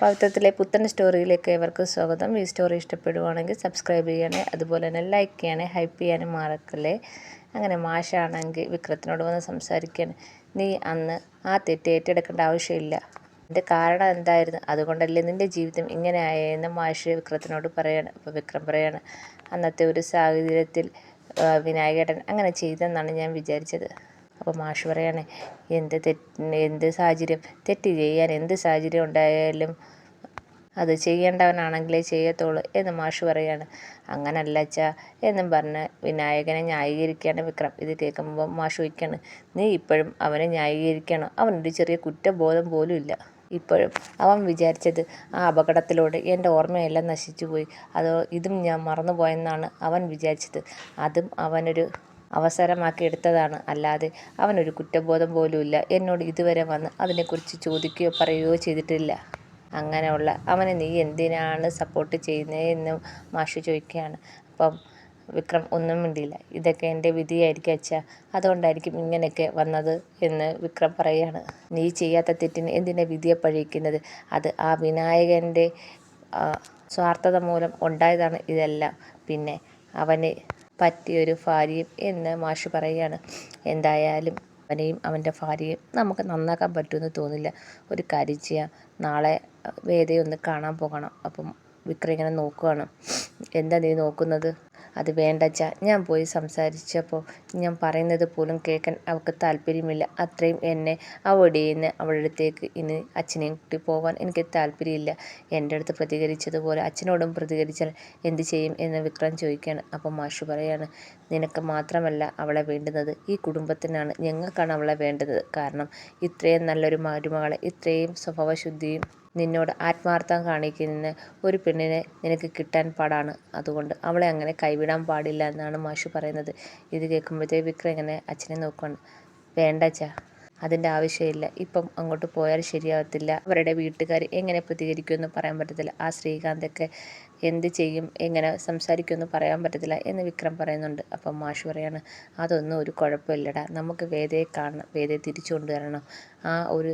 പവിത്രത്തിലെ പുത്തൻ സ്റ്റോറിയിലേക്ക് ഏവർക്കും സ്വാഗതം. ഈ സ്റ്റോറി ഇഷ്ടപ്പെടുവാണെങ്കിൽ സബ്സ്ക്രൈബ് ചെയ്യണേ അതുപോലെ തന്നെ ലൈക്ക് ചെയ്യണേ ഹൈപ്പ് ചെയ്യാനും മറക്കല്ലേ. അങ്ങനെ മാഷാണെങ്കിൽ വിക്രത്തിനോട് വന്ന് സംസാരിക്കാൻ നീ അന്ന് ആ തെറ്റ് ഏറ്റെടുക്കേണ്ട ആവശ്യമില്ല. എന്റെ കാരണം എന്തായിരുന്നു? അതുകൊണ്ടല്ലേ നിന്റെ ജീവിതം ഇങ്ങനെ ആയെന്ന് മാഷ് വിക്രത്തിനോട് പറയാണ്. അപ്പോൾ വിക്രം പറയാണ് അന്നത്തെ ഒരു സാഹചര്യത്തിൽ വിനായകേട്ടൻ അങ്ങനെ ചെയ്തെന്നാണ് ഞാൻ വിചാരിച്ചത്. അപ്പോൾ മാഷ് പറയുകയാണ് എന്ത് തെറ്റ് എന്ത് സാഹചര്യം? തെറ്റ് ചെയ്യാൻ എന്ത് സാഹചര്യം ഉണ്ടായാലും അത് ചെയ്യേണ്ടവനാണെങ്കിലേ ചെയ്യത്തുള്ളൂ എന്ന് മാഷ് പറയാണ്. അങ്ങനല്ല അച്ഛാ എന്നും പറഞ്ഞ് വിനായകനെ ന്യായീകരിക്കുകയാണ് വിക്രം. ഇത് കേൾക്കുമ്പോൾ മാഷ് ചോദിക്കുകയാണ് നീ ഇപ്പോഴും അവനെ ന്യായീകരിക്കണം? അവനൊരു ചെറിയ കുറ്റബോധം പോലും ഇല്ല. ഇപ്പോഴും അവൻ വിചാരിച്ചത് ആ അപകടത്തിലൂടെ എന്റെ ഓർമ്മയെല്ലാം നശിച്ചു പോയി. അതോ ഇതും ഞാൻ മറന്നുപോയെന്നാണ് അവൻ വിചാരിച്ചത്. അതും അവനൊരു അവസരമാക്കി എടുത്തതാണ്. അല്ലാതെ അവനൊരു കുറ്റബോധം പോലുമില്ല. എന്നോട് ഇതുവരെ വന്ന് അതിനെക്കുറിച്ച് ചോദിക്കുകയോ പറയുകയോ ചെയ്തിട്ടില്ല. അങ്ങനെയുള്ള അവനെ നീ എന്തിനാണ് സപ്പോർട്ട് ചെയ്യുന്നത് എന്ന് മാഷു ചോദിക്കുകയാണ്. അപ്പം വിക്രം ഒന്നും മിണ്ടിയില്ല. ഇതൊക്കെ എന്റെ വിധിയായിരിക്കും അച്ഛ. അതുകൊണ്ടായിരിക്കും ഇങ്ങനെയൊക്കെ വന്നത് എന്ന് വിക്രം പറയുകയാണ്. നീ ചെയ്യാത്ത തെറ്റിന് എന്തിനെ വിധിയെ പഴിക്കുന്നത്? അത് ആ വിനായകന്റെ സ്വാർത്ഥത മൂലം ഉണ്ടായതാണ് ഇതെല്ലാം. പിന്നെ അവന് പറ്റിയൊരു ഭാര്യയും എന്ന് മാഷ് പറയുകയാണ്. എന്തായാലും അവനെയും അവന്റെ ഭാര്യയും നമുക്ക് നന്നാക്കാൻ പറ്റുമെന്ന് തോന്നില്ല. ഒരു കാര്യം ചെയ്യാം. നാളെ വേദയെ ഒന്ന് കാണാൻ പോകണം. അപ്പം വിക്രം ഇങ്ങനെ നോക്കുകയാണ് എന്താ നീ നോക്കുന്നത്? അത് വേണ്ടച്ചാ ഞാൻ പോയി സംസാരിച്ചപ്പോൾ ഞാൻ പറയുന്നത് പോലും കേൾക്കാൻ അവൾക്ക് താല്പര്യമില്ല. അത്രയും എന്നെ അവോയ്ഡ് നിന്ന് അവളുടെ അടുത്തേക്ക് ഇനി അച്ഛനെയും കൂട്ടി പോകാൻ എനിക്ക് താല്പര്യമില്ല. എന്റെ അടുത്ത് പ്രതികരിച്ചതുപോലെ അച്ഛനോടും പ്രതികരിച്ചാൽ എന്ത് ചെയ്യും എന്ന് വിക്രം ചോദിക്കുകയാണ്. അപ്പം മാഷു പറയാണ് നിനക്ക് മാത്രമല്ല അവളെ വേണ്ടുന്നത്. ഈ കുടുംബത്തിനാണ് ഞങ്ങൾക്കാണ് അവളെ വേണ്ടത്. കാരണം ഇത്രയും നല്ലൊരു മരുമകളെ ഇത്രയും സ്വഭാവശുദ്ധിയും നിന്നോട് ആത്മാർത്ഥം കാണിക്കുന്ന ഒരു പെണ്ണിനെ നിനക്ക് കിട്ടാൻ പാടാണ്. അതുകൊണ്ട് അവളെ അങ്ങനെ കൈവിടാൻ പാടില്ല എന്നാണ് മാഷു പറയുന്നത്. ഇത് കേൾക്കുമ്പോഴത്തേ വിക്രം ഇങ്ങനെ അച്ഛനെ നോക്കുകയാണ് വേണ്ട അച്ഛാ അതിന്റെ ആവശ്യമില്ല. ഇപ്പം അങ്ങോട്ട് പോയാൽ ശരിയാവത്തില്ല. അവരുടെ വീട്ടുകാർ എങ്ങനെ പ്രതികരിക്കുമെന്ന് പറയാൻ പറ്റത്തില്ല. ആ ശ്രീകാന്തൊക്കെ എന്ത് ചെയ്യും എങ്ങനെ സംസാരിക്കുമെന്ന് പറയാൻ പറ്റത്തില്ല എന്ന് വിക്രം പറയുന്നുണ്ട്. അപ്പം മാഷു പറയാണ് അതൊന്നും ഒരു കുഴപ്പമില്ലടാ. നമുക്ക് വേദയെ കാണണം വേദയെ തിരിച്ചു കൊണ്ടുവരണം ആ ഒരു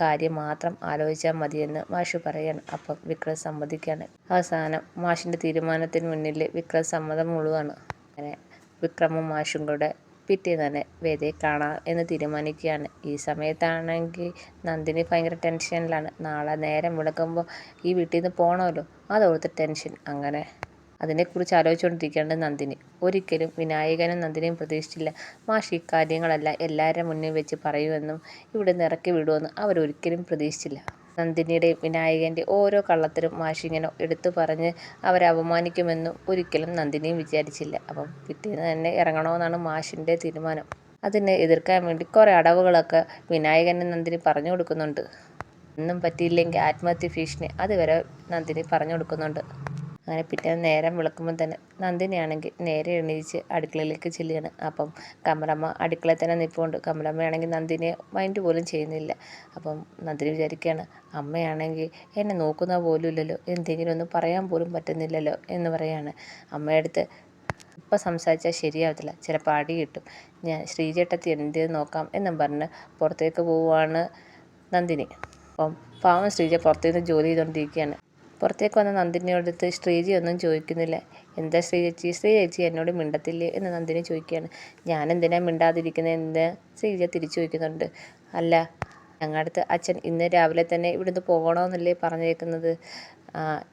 കാര്യം മാത്രം ആലോചിച്ചാൽ മതിയെന്ന് മാഷ് പറയാണ്. അപ്പം വിക്രം സമ്മതിക്കാണ്. അവസാനം മാഷിന്റെ തീരുമാനത്തിന് മുന്നിൽ വിക്രം സമ്മതം മുഴുവാണ് അങ്ങനെ വിക്രമും മാഷും കൂടെ പിറ്റേന്ന് തന്നെ വേദയെ കാണാം എന്ന് തീരുമാനിക്കുകയാണ്. ഈ സമയത്താണെങ്കിൽ നന്ദിനി ഭയങ്കര ടെൻഷനിലാണ്. നാളെ നേരം വിളക്കുമ്പോൾ ഈ വീട്ടിൽ നിന്ന് പോകണമല്ലോ അതോർത്ത് ടെൻഷൻ. അങ്ങനെ അതിനെക്കുറിച്ച് ആലോചിച്ചുകൊണ്ടിരിക്കുകയാണ് നന്ദിനി. ഒരിക്കലും വിനായകനും നന്ദിനിയും പ്രതീക്ഷിച്ചില്ല. മാഷി കാര്യങ്ങളല്ല എല്ലാവരുടെ മുന്നിൽ വെച്ച് പറയുമെന്നും ഇവിടെ നിന്ന് ഇറക്കി വിടുമെന്നും അവരൊരിക്കലും പ്രതീക്ഷിച്ചില്ല. നന്ദിനിയുടെയും വിനായകന്റെ ഓരോ കള്ളത്തിലും മാഷി ഇങ്ങനെ എടുത്തു പറഞ്ഞ് അവരെ അപമാനിക്കുമെന്നും ഒരിക്കലും നന്ദിനിയും വിചാരിച്ചില്ല. അപ്പം പിറ്റേന്ന് തന്നെ ഇറങ്ങണമെന്നാണ് മാഷിന്റെ തീരുമാനം. അതിനെ എതിർക്കാൻ വേണ്ടി കുറേ അടവുകളൊക്കെ വിനായകനും നന്ദിനി പറഞ്ഞു കൊടുക്കുന്നുണ്ട്. ഒന്നും പറ്റിയില്ലെങ്കിൽ ആത്മഹത്യ ഭീഷണി. അതുവരെ നന്ദിനി പറഞ്ഞു കൊടുക്കുന്നുണ്ട്. അങ്ങനെ പിറ്റേന്ന് നേരം വിളക്കുമ്പോൾ തന്നെ നന്ദിനിയാണെങ്കിൽ നേരെ എണീച്ച് അടുക്കളയിലേക്ക് ചെല്ലുകയാണ്. അപ്പം കമലമ്മ അടുക്കളയിൽ തന്നെ നിൽപ്പുണ്ട് കമലമ്മയാണെങ്കിൽ നന്ദിനിയെ മൈൻഡ് പോലും ചെയ്യുന്നില്ല. അപ്പം നന്ദിനി വിചാരിക്കുകയാണ് അമ്മയാണെങ്കിൽ എന്നെ നോക്കുന്ന പോലും ഇല്ലല്ലോ. എന്തെങ്കിലും ഒന്നും പറയാൻ പോലും പറ്റുന്നില്ലല്ലോ എന്ന് പറയാണ്. അമ്മയടുത്ത് ഇപ്പം സംസാരിച്ചാൽ ശരിയാവത്തില്ല. ചിലപ്പോൾ അടി കിട്ടും. ഞാൻ ശ്രീചേട്ടത്തി എന്ത് നോക്കാം എന്നും പറഞ്ഞ് പുറത്തേക്ക് പോവുകയാണ് നന്ദിനി. അപ്പം പാവം ശ്രീജ പുറത്തുനിന്ന് ജോലി ചെയ്തുകൊണ്ടിരിക്കുകയാണ്. പുറത്തേക്ക് വന്ന നന്ദിനിയോടടുത്ത് ശ്രീജി ഒന്നും ചോദിക്കുന്നില്ല. എന്താ ശ്രീ ചേച്ചി ശ്രീ ചേച്ചി എന്നോട് മിണ്ടത്തില്ലേ? എന്ന് നന്ദിനി ചോദിക്കുകയാണ്. ഞാൻ എന്തിനാ മിണ്ടാതിരിക്കുന്നത് എന്ന് ശ്രീജ തിരിച്ചു ചോദിക്കുന്നുണ്ട്. അല്ല ഞങ്ങളുടെ അടുത്ത് അച്ഛൻ ഇന്ന് രാവിലെ തന്നെ ഇവിടുന്ന് പോകണമെന്നല്ലേ പറഞ്ഞേക്കുന്നത്.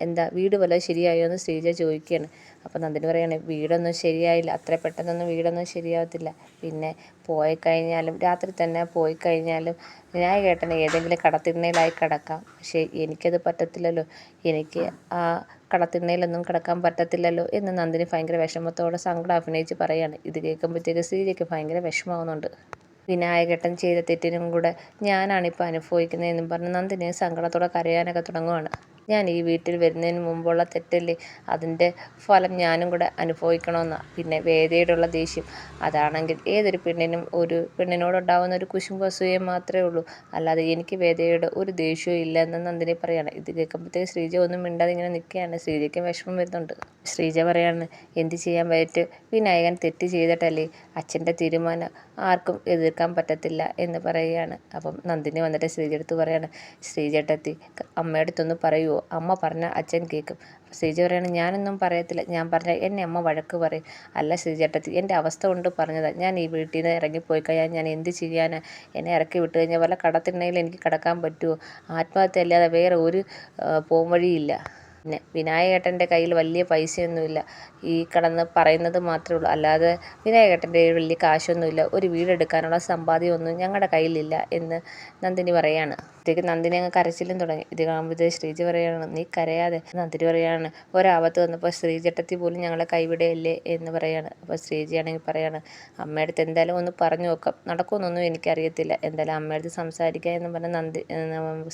എന്താ വീട് വല്ലതും ശരിയായോ എന്ന് ശ്രീജ ചോദിക്കുകയാണ്. അപ്പോൾ നന്ദിനി പറയുകയാണ് വീടൊന്നും ശരിയായില്ല. അത്ര പെട്ടെന്നൊന്നും വീടൊന്നും ശരിയാവത്തില്ല. പിന്നെ പോയി കഴിഞ്ഞാലും രാത്രി തന്നെ പോയി കഴിഞ്ഞാലും ഞാൻ കേട്ടനെ ഏതെങ്കിലും കടത്തിണ്ണയിലായി കിടക്കാം. പക്ഷേ എനിക്കത് പറ്റത്തില്ലല്ലോ. എനിക്ക് ആ കടത്തിണ്ണയിലൊന്നും കിടക്കാൻ പറ്റത്തില്ലല്ലോ എന്ന് നന്ദിനി ഭയങ്കര വിഷമത്തോടെ സങ്കടം അഭിനയിച്ച് പറയുകയാണ് ഇത് കേൾക്കുമ്പോഴത്തേക്ക് ശ്രീജയ്ക്ക് ഭയങ്കര വിഷമമാവുന്നുണ്ട്. വിനായകട്ടൻ ചെയ്ത തെറ്റിനും കൂടെ ഞാനാണിപ്പോൾ അനുഭവിക്കുന്നതെന്നും പറഞ്ഞ് നന്ദിനി സങ്കടത്തോടെ കരയാനൊക്കെ തുടങ്ങുവാണ്. ഞാൻ ഈ വീട്ടിൽ വരുന്നതിന് മുമ്പുള്ള തെറ്റല്ലേ? അതിന്റെ ഫലം ഞാനും കൂടെ അനുഭവിക്കണമെന്നാണ് പിന്നെ വേദയോടുള്ള ദേഷ്യം. അതാണെങ്കിൽ ഏതൊരു പെണ്ണിനും ഒരു പെണ്ണിനോടുണ്ടാവുന്ന ഒരു കുശുമ്പ് അസൂയം മാത്രമേ ഉള്ളൂ. അല്ലാതെ എനിക്ക് വേദയോട് ഒരു ദേഷ്യവും ഇല്ല എന്ന് നന്ദിനി പറയാണ്. ഇത് കേൾക്കുമ്പോഴത്തേക്ക് ശ്രീജ ഒന്നും മിണ്ടാതെ ഇങ്ങനെ നിൽക്കുകയാണ്. ശ്രീജയ്ക്ക് വിഷമം വരുന്നുണ്ട്. ശ്രീജ പറയാണ് എന്ത് ചെയ്യാൻ പറ്റും? വിനായകൻ തെറ്റ് ചെയ്തിട്ടല്ലേ? അച്ഛന്റെ തീരുമാനം ആർക്കും എതിർക്കാൻ പറ്റത്തില്ല എന്ന് പറയുകയാണ്. അപ്പം നന്ദിനി വന്നിട്ട് ശ്രീജ അടുത്ത് പറയാണ് ശ്രീജേട്ടത്തി അമ്മയുടെ അടുത്തൊന്ന് പറയുമോ അമ്മ പറഞ്ഞാൽ അച്ഛൻ കേൾക്കും ശ്രീജ പറയാണ് ഞാനൊന്നും പറയത്തില്ല. ഞാൻ പറഞ്ഞാൽ എന്നെ അമ്മ വഴക്ക് പറയും. അല്ല ശ്രീജേട്ടത്തി എന്റെ അവസ്ഥ കൊണ്ട് പറഞ്ഞതാണ് ഞാൻ ഈ വീട്ടിൽ നിന്ന് ഇറങ്ങിപ്പോയി കഴിഞ്ഞാൽ ഞാൻ എന്ത് ചെയ്യാനാണ് എന്നെ ഇറക്കി വിട്ട് കഴിഞ്ഞാൽ വല്ല കടത്തിണ്ടെങ്കിൽ എനിക്ക് കിടക്കാൻ പറ്റുമോ ആത്മഹത്യ അല്ലാതെ വേറെ ഒരു പോംവഴിയില്ല. പിന്നെ വിനായകേട്ടന്റെ കയ്യിൽ വലിയ പൈസയൊന്നുമില്ല. ഈ കടന്ന് പറയുന്നത് മാത്രമേ ഉള്ളൂ. അല്ലാതെ വിനായകേട്ടന്റെ വലിയ കാശൊന്നുമില്ല. ഒരു വീടെടുക്കാനുള്ള സമ്പാദ്യമൊന്നും ഞങ്ങളുടെ കയ്യിലില്ല എന്ന് നന്ദിനി പറയാണ്. അപ്പോഴത്തേക്ക് നന്ദിനി അങ്ങ് കരച്ചിലും തുടങ്ങി. ഇത് കാണുമ്പോഴത്തേ ശ്രീജ പറയാണ് നീ കരയാതെ നന്ദിനി പറയാണ് ഒരാപത്ത് വന്നപ്പോൾ ശ്രീജട്ടത്തി പോലും ഞങ്ങളെ കൈവിടയല്ലേ എന്ന് പറയാണ്. അപ്പോൾ ശ്രീജയാണെങ്കിൽ പറയാണ് അമ്മയുടെ അടുത്ത് എന്തായാലും ഒന്ന് പറഞ്ഞു നോക്കാം. നടക്കുമെന്നൊന്നും എനിക്കറിയത്തില്ല. എന്തായാലും അമ്മയുടെ അടുത്ത് സംസാരിക്കുക എന്ന് പറഞ്ഞാൽ നന്ദി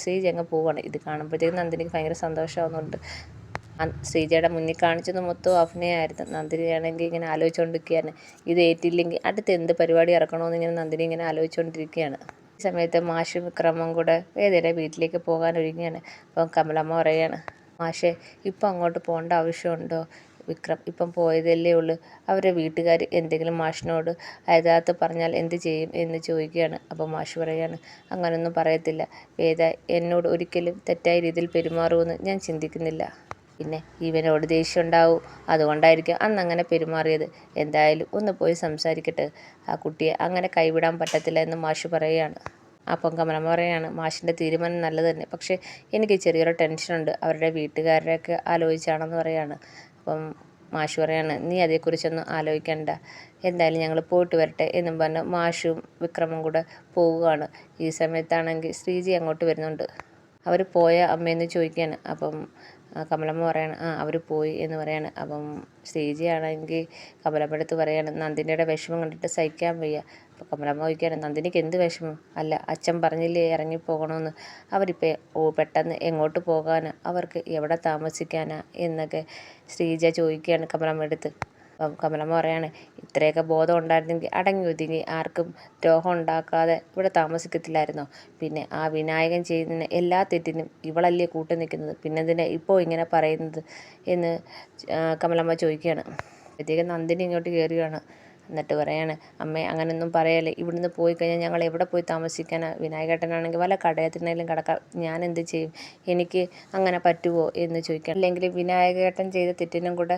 ശ്രീജ അങ്ങ് പോവുകയാണ് ഇത് കാണുമ്പോഴത്തേക്കും നന്ദിനിക്ക് ഭയങ്കര സന്തോഷമാവുന്നുണ്ട്. ശ്രീജയുടെ മുന്നിൽ കാണിച്ചത് മൊത്തം അഭിനയമായിരുന്നു നന്ദിനിയാണെങ്കിൽ ഇങ്ങനെ ആലോചിച്ചുകൊണ്ടിരിക്കുകയാണ് ഇത് ഏറ്റില്ലെങ്കിൽ അടുത്ത് എന്ത് പരിപാടി ഇറക്കണമെന്ന് ഇങ്ങനെ നന്ദിനി ഇങ്ങനെ ആലോചിച്ചുകൊണ്ടിരിക്കുകയാണ് ഈ സമയത്ത് മാഷും വിക്രമും കൂടെ വേദയുടെ വീട്ടിലേക്ക് പോകാൻ ഒരുങ്ങിയാണ് അപ്പം കമലമ്മ പറയുകയാണ് മാഷെ ഇപ്പം അങ്ങോട്ട് പോകേണ്ട ആവശ്യമുണ്ടോ? വിക്രം ഇപ്പം പോയതല്ലേ ഉള്ളൂ. അവരുടെ വീട്ടുകാർ എന്തെങ്കിലും മാഷിനോട് അതാത്ത് പറഞ്ഞാൽ എന്ത് ചെയ്യും എന്ന് ചോദിക്കുകയാണ്. അപ്പോൾ മാഷ് പറയുകയാണ് അങ്ങനൊന്നും പറയത്തില്ല. വേദ എന്നോട് ഒരിക്കലും തെറ്റായ രീതിയിൽ പെരുമാറുമെന്ന് ഞാൻ ചിന്തിക്കുന്നില്ല. പിന്നെ ഇവനോട് ദേഷ്യം ഉണ്ടാവും അതുകൊണ്ടായിരിക്കും അന്ന് അങ്ങനെ പെരുമാറിയത്. എന്തായാലും ഒന്ന് പോയി സംസാരിക്കട്ടെ. ആ കുട്ടിയെ അങ്ങനെ കൈവിടാൻ പറ്റത്തില്ല എന്ന് മാഷ് പറയുകയാണ്. അപ്പം കമലമ്മ പറയാണ് മാഷിന്റെ തീരുമാനം നല്ലത് തന്നെ. പക്ഷേ എനിക്ക് ചെറിയൊരു ടെൻഷനുണ്ട്. അവരുടെ വീട്ടുകാരുടെയൊക്കെ ആലോചിച്ചാണെന്ന് പറയാണ് അപ്പം മാഷ് പറയാണ് നീ അതേക്കുറിച്ചൊന്നും ആലോചിക്കണ്ട. എന്തായാലും ഞങ്ങൾ പോയിട്ട് വരട്ടെ എന്നും പറഞ്ഞ് മാഷും വിക്രമും കൂടെ പോവുകയാണ്. ഈ സമയത്താണെങ്കിൽ ശ്രീജി അങ്ങോട്ട് വരുന്നുണ്ട്. അവർ പോയ അമ്മയെന്ന് ചോദിക്കുകയാണ്. അപ്പം കമലമ്മ പറയാണ് ആ അവർ പോയി എന്ന് പറയാണ്. അപ്പം ശ്രീജയാണെങ്കിൽ കമലമ്മ അടുത്ത് പറയാണ് നന്ദിനിയുടെ വിഷമം കണ്ടിട്ട് സഹിക്കാൻ വയ്യ. അപ്പോൾ കമലമ്മ ചോദിക്കുകയാണ് നന്ദിനിക്ക് എന്ത് വിഷമം? അല്ല അച്ഛൻ പറഞ്ഞില്ലേ ഇറങ്ങിപ്പോകണമെന്ന് അവരിപ്പോൾ പെട്ടെന്ന് എങ്ങോട്ട് പോകാനാ? അവർക്ക് എവിടെ താമസിക്കാനാ? എന്നൊക്കെ ശ്രീജ ചോദിക്കുകയാണ് കമലമ്മ അടുത്ത് അപ്പം കമലമ്മ പറയാണ് ഇത്രയൊക്കെ ബോധം ഉണ്ടായിരുന്നെങ്കിൽ അടങ്ങി ഒതുങ്ങി ആർക്കും ദ്രോഹം ഉണ്ടാക്കാതെ ഇവിടെ താമസിക്കത്തില്ലായിരുന്നോ? പിന്നെ ആ വിനായകൻ ചെയ്യുന്ന എല്ലാ തെറ്റിനും ഇവളല്ലേ കൂട്ടു നിൽക്കുന്നത്? ഇതിനെ ഇപ്പോൾ ഇങ്ങനെ പറയുന്നത്? എന്ന് കമലമ്മ ചോദിക്കുകയാണ്. അപ്പോഴത്തേക്കും നന്ദിനി ഇങ്ങോട്ട് കയറുകയാണ്. എന്നിട്ട് പറയാണ് അമ്മേ അങ്ങനെയൊന്നും പറയല്ലേ. ഇവിടുന്ന് പോയി കഴിഞ്ഞാൽ ഞങ്ങൾ എവിടെ പോയി താമസിക്കാനാണ് വിനായകേട്ടനാണെങ്കിൽ വല്ല കടയത്തിനെങ്കിലും കിടക്കാം. ഞാൻ എന്ത് ചെയ്യും? എനിക്ക് അങ്ങനെ പറ്റുമോ എന്ന് ചോദിക്കാം അല്ലെങ്കിൽ വിനായകേട്ടൻ ചെയ്ത തെറ്റിനും കൂടെ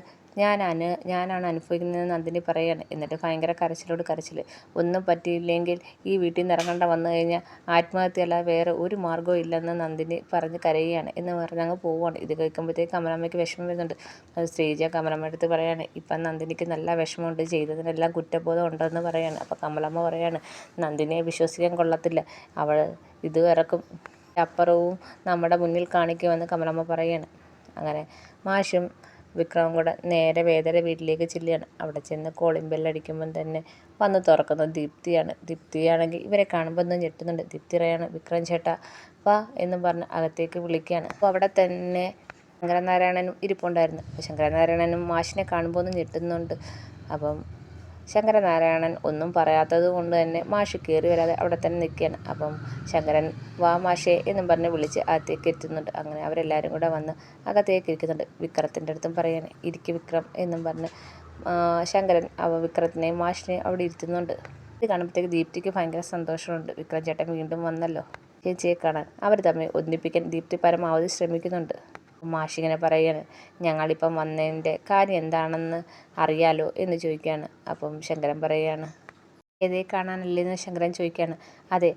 അനു ഞാനാണ് അനുഭവിക്കുന്നതെന്ന് നന്ദിനി പറയാണ് എന്നിട്ട് ഭയങ്കര കരച്ചിലോട് കരച്ചിൽ ഒന്നും പറ്റിയില്ലെങ്കിൽ ഈ വീട്ടിൽ നിന്ന് ഇറങ്ങേണ്ട വന്നു കഴിഞ്ഞാൽ ആത്മഹത്യ അല്ലാതെ വേറെ ഒരു മാർഗവും ഇല്ലെന്ന് നന്ദിനി പറഞ്ഞ് കരയുകയാണ്. എന്ന് പറഞ്ഞ് അങ്ങ് പോവുകയാണ്. ഇത് കേൾക്കുമ്പോഴത്തേക്ക് കമലാമ്മയ്ക്ക് വിഷമം വരുന്നുണ്ട്. അത് ശ്രീജ കമലമ്മ അടുത്ത് ഇപ്പം നന്ദിനിക്ക് നല്ല വിഷമമുണ്ട്. ചെയ്തതിനെല്ലാം കുറ്റബോധം ഉണ്ടെന്ന് പറയാണ് അപ്പോൾ കമലമ്മ പറയുകയാണ് നന്ദിനിയെ വിശ്വസിക്കാൻ കൊള്ളത്തില്ല. അവൾ ഇത് ഇറക്കും അപ്പുറവും നമ്മുടെ മുന്നിൽ കാണിക്കുമെന്ന് കമലമ്മ പറയാണ് അങ്ങനെ മാഷും വിക്രമും കൂടെ നേരെ വേദയുടെ വീട്ടിലേക്ക് ചെല്ലുകയാണ്. അവിടെ ചെന്ന് കോളിംഗ് ബെല്ലടിക്കുമ്പം തന്നെ വന്ന് തുറക്കുന്നത് ദീപ്തിയാണ്. ദീപ്തിയാണെങ്കിൽ ഇവരെ കാണുമ്പോൾ ഒന്ന് ഞെട്ടുന്നുണ്ട്. ദീപ്തി പറയാണ് വിക്രം ചേട്ടാ വാ എന്ന് പറഞ്ഞ് അകത്തേക്ക് വിളിക്കുകയാണ്. അപ്പോൾ അവിടെ തന്നെ ശങ്കരനാരായണനും ഇരിപ്പുണ്ടായിരുന്നു. അപ്പോൾ ശങ്കരനാരായണനും മാഷിനെ കാണുമ്പോൾ ഒന്ന് ഞെട്ടുന്നുണ്ട്. അപ്പം ശങ്കരനാരായണൻ ഒന്നും പറയാത്തത് കൊണ്ട് തന്നെ മാഷ് കയറി വരാതെ അവിടെ തന്നെ നിൽക്കുകയാണ്. അപ്പം ശങ്കരൻ വാ മാഷേ എന്നും പറഞ്ഞ് വിളിച്ച് അകത്തേക്ക് എത്തുന്നുണ്ട്. അങ്ങനെ അവരെല്ലാവരും കൂടെ വന്ന് അകത്തേക്ക് ഇരിക്കുന്നുണ്ട്. വിക്രത്തിന്റെ അടുത്തും പറയാൻ ഇരിക്ക് വിക്രം എന്നും പറഞ്ഞ് ശങ്കരൻ അവ വിക്രത്തിനെയും മാഷിനെയും അവിടെ ഇരുത്തുന്നുണ്ട്. ഇത് കാണുമ്പോഴത്തേക്ക് ദീപ്തിക്ക് ഭയങ്കര സന്തോഷമുണ്ട്. വിക്രം ചേട്ടൻ വീണ്ടും വന്നല്ലോ. ചേച്ചിയെ കാണാൻ. അവർ തമ്മിൽ ഒന്നിപ്പിക്കാൻ ദീപ്തി പരമാവധി ശ്രമിക്കുന്നുണ്ട്. മാഷിങ്ങനെ പറയാണ് ഞങ്ങളിപ്പം വന്നതിന്റെ കാര്യം എന്താണെന്ന് അറിയാലോ എന്ന് ചോദിക്കുകയാണ്. അപ്പം ശങ്കരൻ പറയുകയാണ് ഏതേ കാണാനല്ലേന്ന് ശങ്കരൻ ചോദിക്കുകയാണ്. അതെ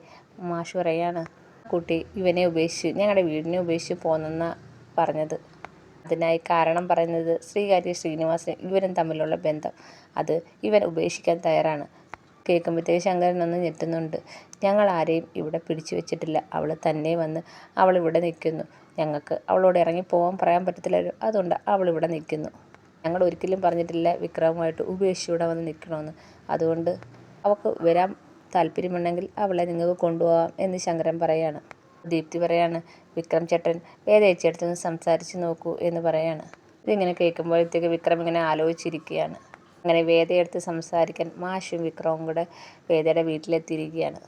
മാഷ് പറയാണ് കുട്ടി ഇവനെ ഉപേക്ഷിച്ച് ഞങ്ങളുടെ വീടിനെ ഉപേക്ഷിച്ച് പോന്നെന്ന പറഞ്ഞത്. അതിനായി കാരണം പറയുന്നത് ശ്രീകാര്യ ശ്രീനിവാസൻ ഇവരും തമ്മിലുള്ള ബന്ധം. അത് ഇവൻ ഉപേക്ഷിക്കാൻ തയ്യാറാണ്. കേൾക്കുമ്പോഴത്തേക്ക് ശങ്കരൻ ഒന്ന് ഞെട്ടുന്നുണ്ട്. ഞങ്ങൾ ആരെയും ഇവിടെ പിടിച്ചു വെച്ചിട്ടില്ല. അവൾ തന്നെ വന്ന് അവൾ ഇവിടെ നിൽക്കുന്നു. ഞങ്ങൾക്ക് അവളോട് ഇറങ്ങി പോകാൻ പറയാൻ പറ്റത്തില്ലല്ലോ അതുകൊണ്ട് അവൾ ഇവിടെ നിൽക്കുന്നു. ഞങ്ങൾ ഒരിക്കലും പറഞ്ഞിട്ടില്ല വിക്രമുമായിട്ട് ഉപേക്ഷിച്ച് ഇവിടെ വന്ന് നിൽക്കണമെന്ന് അതുകൊണ്ട് അവൾക്ക് വരാൻ താല്പര്യമുണ്ടെങ്കിൽ അവളെ നിങ്ങൾക്ക് കൊണ്ടുപോകാം എന്ന് ശങ്കരൻ പറയാണ്. ദീപ്തി പറയാണ് വിക്രം ചേട്ടൻ വേദയേച്ചി അടുത്തൊന്ന് സംസാരിച്ച് നോക്കൂ എന്ന് പറയാണ്. ഇതിങ്ങനെ കേൾക്കുമ്പോഴത്തേക്ക് വിക്രം ഇങ്ങനെ ആലോചിച്ചിരിക്കുകയാണ്. അങ്ങനെ വേദയെടുത്ത് സംസാരിക്കാൻ മാഷും വിക്രവും കൂടെ വേദയുടെ വീട്ടിലെത്തിയിരിക്കുകയാണ്.